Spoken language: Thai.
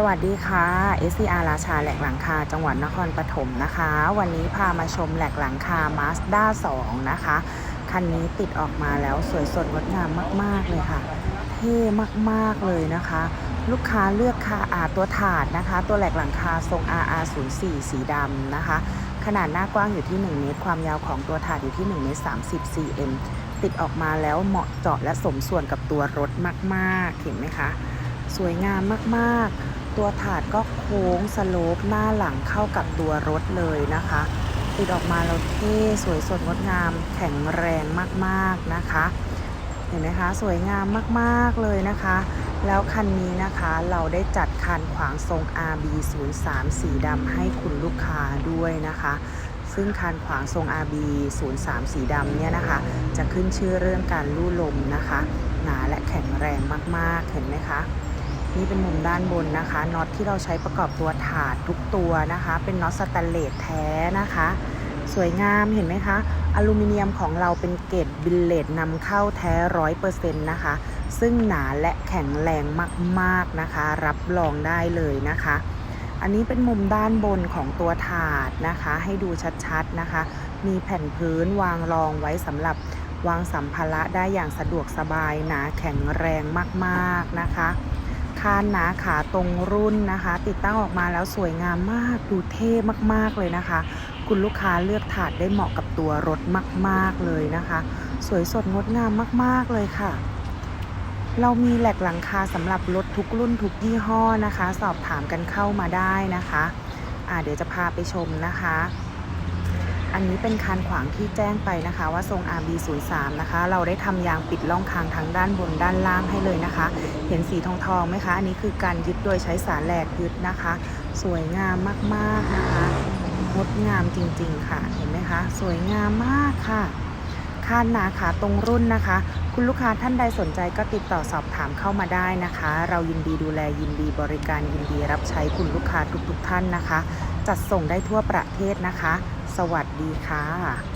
สวัสดีค่ะ SCR ราชาแหลกหลังคา จังหวัดนครปฐมนะคะ วันนี้พามาชมแหลกหลังคา Mazda 2 นะคะ คันนี้ติดออกมาแล้วสวยสดงดงามมาก ๆ เลยค่ะ เท่มาก ๆ เลยนะคะ ลูกค้าเลือกคาอาตัวถาดนะคะ ตัวแหลกหลังคาทรง RR04 สีดำนะคะ ขนาดหน้ากว้างอยู่ที่ 1 เมตร ความยาวของตัวถาดอยู่ที่1เมตร30 cm ติดออกมาแล้วเหมาะเจาะและสมส่วนกับตัวรถมาก ๆ เห็นไหมคะสวยงามมาก ๆ ตัวถาดก็โค้งสโลปหน้าหลังเข้ากับตัวรถเลยนะคะติดออกมาแล้วเท่สวยสดงดงามแข็งแรงมากๆนะคะ เห็นไหมคะ สวยงามมากๆเลยนะคะ แล้วคันนี้นะคะเราได้จัดคันขวางทรง RB03 สีดำให้คุณลูกค้าด้วยนะคะ ซึ่งคันขวางทรง RB03 สีดำเนี่ยนะคะ จะขึ้นชื่อเรื่องการลู่ลมนะคะ หนาและแข็งแรงมากๆเห็นไหมคะ นี่เป็นมุมด้านบนนะคะน็อตที่เราใช้ประกอบตัวถาดทุกตัวนะคะ เป็นน็อตสแตนเลสแท้นะคะ สวยงามเห็นไหมคะ อลูมิเนียมของเราเป็นเกรดบิลเลตนำเข้าแท้ร้อยเปอร์เซ็นต์นะคะ ซึ่งหนาและแข็งแรงมากๆนะคะ รับรองได้เลยนะคะ อันนี้เป็นมุมด้านบนของตัวถาดนะคะ ให้ดูชัดๆนะคะ มีแผ่นพื้นวางรองไว้สำหรับวางสัมภาระได้อย่างสะดวกสบายหนาแข็งแรงมากๆนะคะานหนาขาตรงรุ่นนะคะ ติดตั้งออกมาแล้วสวยงามมากดูเท่มากๆเลยนะคะ คุณลูกค้าเลือกถาดได้เหมาะกับตัวรถมาก ๆเลยนะคะ สวยสดงดงามมาก ๆเลยค่ะ เรามีแหลกหลังคาสำหรับรถทุกรุ่นทุกยี่ห้อนะคะ สอบถามกันเข้ามาได้นะคะอ่าเดี๋ยวจะพาไปชมนะคะ อันนี้เป็นคานขวางที่แจ้งไปนะคะ ว่าทรง RB03 นะคะ เราได้ทำยางปิดล่องคางทั้งด้านบนด้านล่างให้เลยนะคะ เห็นสีทองทองไหมคะ อันนี้คือการยึดโดยใช้สารแหลกยึดนะคะ สวยงามมากๆนะคะงดงามจริงๆค่ะ เห็นไหมคะ สวยงามมากค่ะคานหนาขาตรงรุ่นนะคะ คุณลูกค้าท่านใดสนใจก็ติดต่อสอบถามเข้ามาได้นะคะ เรายินดีดูแลยินดีบริการยินดีรับใช้คุณลูกค้าทุกๆท่านนะคะ จัดส่งได้ทั่วประเทศนะคะ สวัสดีค่ะ